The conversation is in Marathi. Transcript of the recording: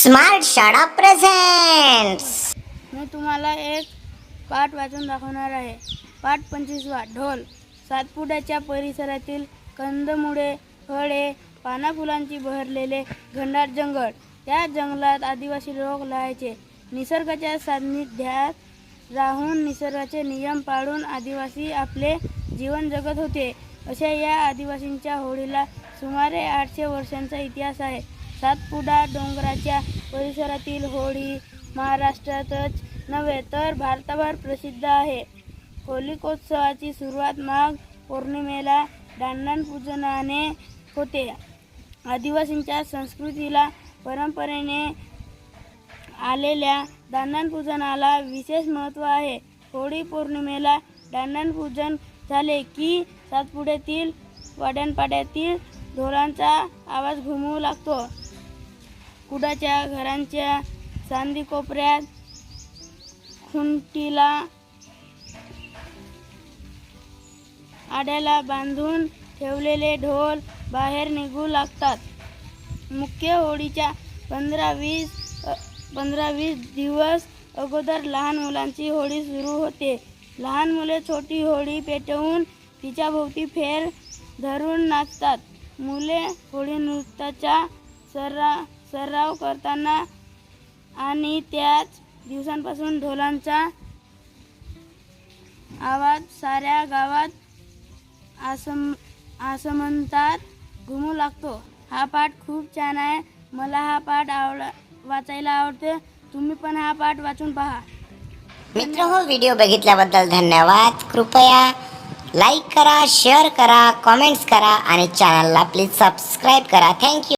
स्मार्ट शाळा प्रेझेंट मी तुम्हाला एक पाठ वाचून दाखवणार आहे. पाठ पंचवीसवा ढोल. सातपुड्याच्या परिसरातील कंदमुळे फळे पानाफुलांची बहरलेले घंडार जंगल. त्या जंगलात आदिवासी लोक राहायचे. निसर्गाच्या सान्निध्यात राहून निसर्गाचे नियम पाळून आदिवासी आपले जीवन जगत होते. अशा या आदिवासींच्या होळीला सुमारे आठशे वर्षांचा इतिहास आहे. सातपुडा डोंगराच्या परिसरातील होळी महाराष्ट्रातच नव्हे तर भारताभर प्रसिद्ध आहे. होलिकोत्सवाची सुरुवात माघ पौर्णिमेला दांडण पूजनाने होते. आदिवासींच्या संस्कृतीला परंपरेने आलेल्या दांडण पूजनाला विशेष महत्त्व आहे. होळी पौर्णिमेला दांडण पूजन झाले की सातपुड्यातील वाड्यांपाड्यातील ढोरांचा आवाज घुमू लागतो. कुडाच्या घरांच्या चांदी कोपऱ्यात खुंटीला आड्याला बांधून ठेवलेले ढोल बाहेर निघू लागतात. मुख्य होळीच्या पंधरा वीस पंधरा वीस दिवस अगोदर लहान मुलांची होळी सुरू होते. लहान मुले छोटी होळी पेटवून तिच्या भोवती फेर धरून नाचतात. मुले होळी नृत्याच्या सरा सराव करताना आणि त्याच दिवसांपासून ढोलांचा आवाज साऱ्या गावात आसम आसमंतात घुमू लागतो. हा पाठ खूप छान आहे. मला हा पाठ आवड वाचायला आवडते तुम्ही पण हा पाठ वाचून पहा. मित्र हो व्हिडिओ बघितल्याबद्दल धन्यवाद. कृपया लाईक करा शेअर करा कॉमेंट्स करा आणि चॅनलला प्लीज सबस्क्राईब करा. थँक्यू.